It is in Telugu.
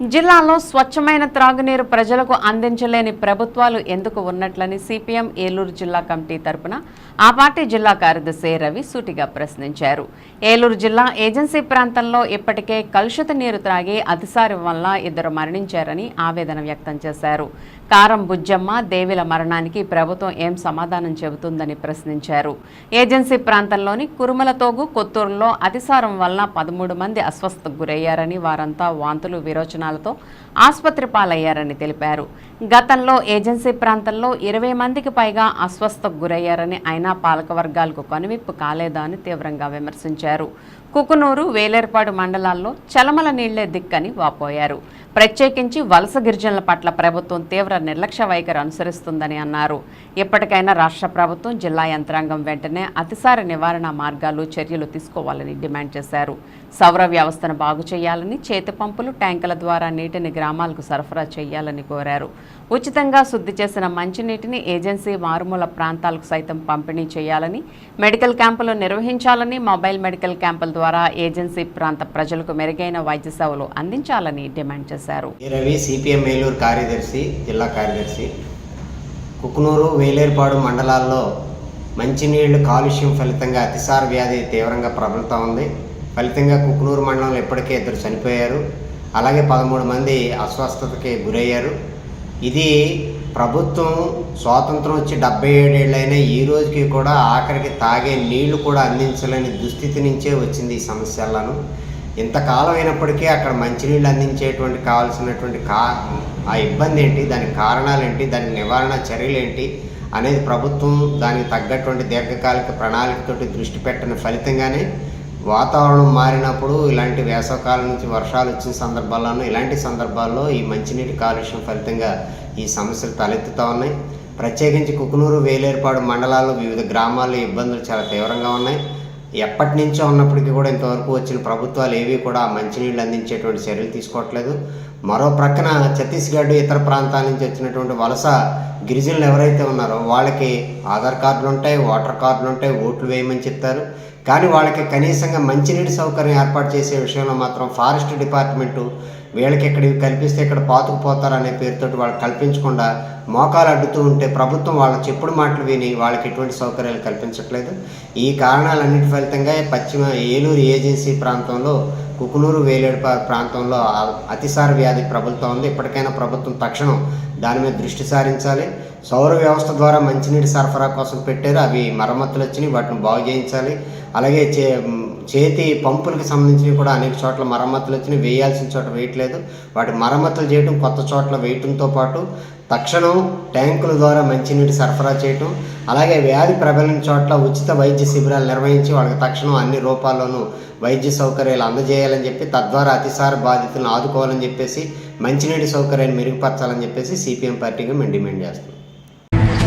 జిల్లాలో స్వచ్ఛమైన త్రాగునీరు ప్రజలకు అందించలేని ప్రభుత్వాలు ఎందుకు ఉన్నట్లని సిపిఎం ఏలూరు జిల్లా కమిటీ తరపున ఆ పార్టీ జిల్లా కార్యదర్శి రవి సూటిగా ప్రశ్నించారు. ఏలూరు జిల్లా ఏజెన్సీ ప్రాంతంలో ఇప్పటికే కలుషిత నీరు త్రాగి అతిసారి వల్ల ఇద్దరు మరణించారని ఆవేదన వ్యక్తం చేశారు. కారం బుజ్జమ్మ దేవిల మరణానికి ప్రభుత్వం ఏం సమాధానం చెబుతుందని ప్రశ్నించారు. ఏజెన్సీ ప్రాంతంలోని కురుమలతోగు కొత్తూరులో అతిసారం వలన పదమూడు మంది అస్వస్థకు గురయ్యారని వారంతా వాంతులు విరోచనాలతో ఆసుపత్రి పాలయ్యారని తెలిపారు. గతంలో ఏజెన్సీ ప్రాంతంలో ఇరవై మందికి పైగా అస్వస్థకు గురయ్యారని అయినా పాలక వర్గాలకు కనువిప్పు కాలేదా అని తీవ్రంగా విమర్శించారు. కుకునూరు వేలేర్పాడు మండలాల్లో చలమల నీళ్ళే దిక్కని వాపోయారు. ప్రత్యేకించి వలస గిరిజనుల పట్ల ప్రభుత్వం తీవ్ర నిర్లక్ష్య వైఖరి అనుసరిస్తుందని అన్నారు. ఇప్పటికైనా రాష్ట్ర ప్రభుత్వం జిల్లా యంత్రాంగం వెంటనే అతిసార నివారణ మార్గాలు చర్యలు తీసుకోవాలని డిమాండ్ చేశారు. సౌర వ్యవస్థను బాగు చేయాలని చేతి పంపులు ట్యాంకుల ద్వారా నీటిని గ్రామాలకు సరఫరా చేయాలని కోరారు. ఉచితంగా శుద్ధి చేసిన మంచినీటిని ఏజెన్సీ మారుమూల ప్రాంతాలకు సైతం పంపిణీ చేయాలని మెడికల్ క్యాంపులు నిర్వహించాలని మొబైల్ మెడికల్ క్యాంపుల ద్వారా ఏజెన్సీ ప్రాంత ప్రజలకు మెరుగైన వైద్య సేవలు అందించాలని డిమాండ్ చేశారు. రవి సిపిఎం కార్యదర్శి జిల్లా కార్యదర్శి. కుకునూరు వేలేరుపాడు మండలాల్లో మంచినీళ్ళు కాలుష్యం ఫలితంగా అతిసార వ్యాధి తీవ్రంగా ప్రబలుతూ ఉంది. ఫలితంగా కుకునూరు మండలంలో ఇప్పటికే ఇద్దరు చనిపోయారు. అలాగే పదమూడు మంది అస్వస్థతకి గురయ్యారు. ఇది ప్రభుత్వం స్వాతంత్రం వచ్చి డెబ్బై ఏడేళ్ళైనా ఈ రోజుకి కూడా ఆఖరికి తాగే నీళ్ళు కూడా అందించలేని దుస్థితి నుంచే వచ్చింది ఈ సమస్యలను ఇంతకాలం అయినప్పటికీ అక్కడ మంచినీళ్ళు అందించేటువంటి కావాల్సినటువంటి కా ఆ ఇబ్బంది ఏంటి దానికి కారణాలు ఏంటి దాని నివారణ చర్యలు ఏంటి అనేది ప్రభుత్వం దానికి తగ్గటువంటి దీర్ఘకాలిక ప్రణాళికతోటి దృష్టి పెట్టని ఫలితంగానే వాతావరణం మారినప్పుడు ఇలాంటి వేసవకాలం నుంచి వర్షాలు వచ్చిన సందర్భాల్లోనూ ఇలాంటి సందర్భాల్లో ఈ మంచినీటి కాలుష్యం ఫలితంగా ఈ సమస్యలు తలెత్తుతూ ఉన్నాయి. ప్రత్యేకించి కుకునూరు వేలేరుపాడు మండలాల్లో వివిధ గ్రామాల్లో ఇబ్బందులు చాలా తీవ్రంగా ఉన్నాయి. ఎప్పటి నుంచో ఉన్నప్పటికీ కూడా ఇంతవరకు వచ్చిన ప్రభుత్వాలు ఏవి కూడా మంచినీళ్ళు అందించేటువంటి చర్యలు తీసుకోవట్లేదు. మరో ప్రక్కన ఛత్తీస్గఢ్ ఇతర ప్రాంతాల నుంచి వచ్చినటువంటి వలస గిరిజనులు ఎవరైతే ఉన్నారో వాళ్ళకి ఆధార్ కార్డులు ఉంటాయి ఓటర్ కార్డులు ఉంటాయి ఓట్లు వేయమని చెప్తారు. కానీ వాళ్ళకి కనీసంగా మంచినీటి సౌకర్యం ఏర్పాటు చేసే విషయంలో మాత్రం ఫారెస్ట్ డిపార్ట్మెంటు వీళ్ళకి ఇక్కడ కల్పిస్తే ఇక్కడ పాతుకుపోతారు అనే పేరుతోటి వాళ్ళు కల్పించకుండా మోకాలు అడ్డుతూ ఉంటే ప్రభుత్వం వాళ్ళ చెప్పుడు మాటలు విని వాళ్ళకి ఎటువంటి సౌకర్యాలు కల్పించట్లేదు. ఈ కారణాలన్నిటి ఫలితంగా పశ్చిమ ఏలూరు ఏజెన్సీ ప్రాంతంలో కుకునూరు వేలేడు ప్రాంతంలో అతిసార వ్యాధి ప్రబలుతూ ఉంది. ఇప్పటికైనా ప్రభుత్వం తక్షణం దాని మీద దృష్టి సారించాలి. సౌర వ్యవస్థ ద్వారా మంచినీటి సరఫరా కోసం పెట్టారు. అవి మరమ్మతులు వచ్చినాయి వాటిని బాగు చేయించాలి. అలాగే చే చేతి పంపులకు సంబంధించినవి కూడా అనేక చోట్ల మరమ్మతులు వచ్చినాయి. వేయాల్సిన చోట వేయట్లేదు వాటి మరమ్మతులు చేయడం కొత్త చోట్ల వేయటంతో పాటు తక్షణం ట్యాంకుల ద్వారా మంచినీటి సరఫరా చేయటం అలాగే వ్యాధి ప్రబలిన చోట్ల ఉచిత వైద్య శిబిరాలు నిర్వహించి వాళ్ళకి తక్షణం అన్ని రూపాల్లోనూ వైద్య సౌకర్యాలు అందజేయాలని చెప్పి తద్వారా అతిసార బాధితులను ఆదుకోవాలని చెప్పేసి మంచినీటి సౌకర్యాన్ని మెరుగుపరచాలని చెప్పేసి సిపిఎం పార్టీగా మేము డిమాండ్ చేస్తున్నాం